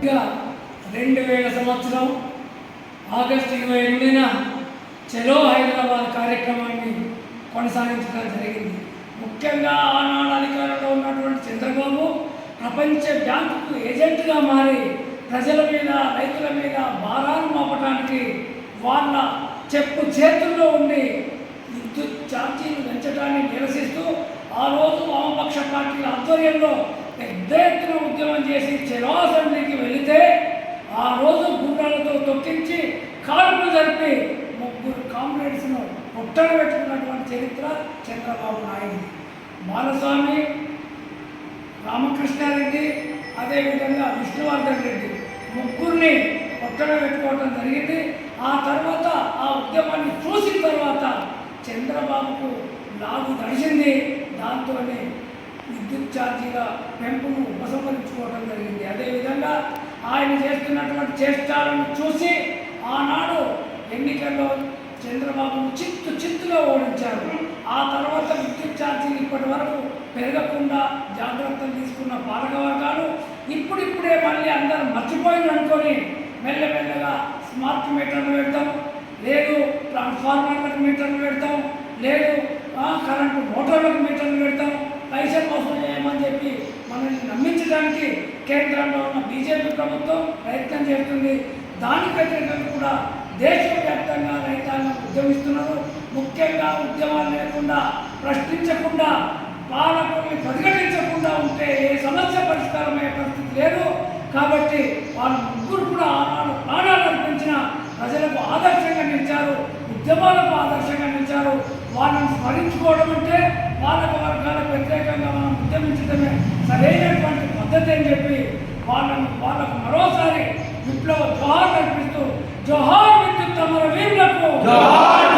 ఇంకా రెండు వేల సంవత్సరం ఆగస్టు ఇరవై ఎనిమిదిన చలో హైదరాబాద్ కార్యక్రమాన్ని కొనసాగించడం జరిగింది. ముఖ్యంగా ఆనాడు అధికారంలో ఉన్నటువంటి చంద్రబాబు ప్రపంచ బ్యాంకు ఏజెంట్గా మారి ప్రజల మీద రైతుల మీద భారాలు మోపడానికి వాళ్ళ చెప్పు చేతుల్లో ఉండి విద్యుత్ ఛార్జీలు పెంచడాన్ని నిరసిస్తూ ఆ రోజు వామపక్ష పార్టీల ఆధ్వర్యంలో పెద్ద ఎత్తున ఉద్యమం చేసి చెరో అసెంబ్లీకి వెళితే ఆ రోజు గుర్రాలతో తొక్కించి కాల్పులు జరిపి ముగ్గురు కామ్రేడ్స్ను పుట్టన పెట్టుకున్నటువంటి చరిత్ర చంద్రబాబు నాయుడు. బాలస్వామి రామకృష్ణారెడ్డి అదేవిధంగా విష్ణువర్ధన్ రెడ్డి ముగ్గురిని పొట్టన పెట్టుకోవడం జరిగింది. ఆ తర్వాత ఆ ఉద్యమాన్ని చూసిన తర్వాత చంద్రబాబుకు లాగు నడిచింది దాంతోనే విద్యుత్ ఛార్జీల పెంపును ఉపసంహరించుకోవడం జరిగింది. అదేవిధంగా ఆయన చేస్తున్నటువంటి చేష్టాలను చూసి ఆనాడు ఎన్నికల్లో చంద్రబాబును చిత్తు చిత్తుగా ఓడించారు. ఆ తర్వాత విద్యుత్ ఛార్జీలు ఇప్పటి వరకు పెరగకుండా జాగ్రత్తలు తీసుకున్న పాలక వర్గాలు ఇప్పుడిప్పుడే మళ్ళీ అందరూ మర్చిపోయింది అనుకొని మెల్లమెల్లగా స్మార్ట్ మీటర్లు పెడతాం లేదు ట్రాన్స్ఫార్మర్లకు మీటర్లు పెడతాం లేదు కరెంటు మోటార్లకు మీటర్లు పెడతాం కేంద్రంలో ఉన్న బీజేపీ ప్రభుత్వం ప్రయత్నం చేస్తుంది. దానికి వ్యతిరేకంగా కూడా దేశవ్యాప్తంగా రైతాంగం ఉద్యమిస్తున్నారు. ముఖ్యంగా ఉద్యమాలు లేకుండా ప్రశ్నించకుండా పాలకుల్ని ప్రతిఘటించకుండా ఉంటే ఏ సమస్య పరిష్కారమయ్యే పరిస్థితి లేదు. కాబట్టి వాళ్ళు ముగ్గురు కూడా ఆనాడు ప్రాణాలు అర్పించిన ప్రజలకు ఆదర్శంగా నిలిచారు. ఉద్యమాలకు ఆదర్శంగా నిలిచారు. వాళ్ళని స్మరించుకోవడం అంటే పాలక వర్గాలకు వ్యతిరేకంగా మనం ఉద్యమించడమే. సరైనటువంటి పద్ధతి అని చెప్పి వాళ్ళను వాళ్ళకు మరోసారి విప్లవ జోహార్ కనిపిస్తూ జోహార్ విద్యుత్ తమ వీరులకు జోహార్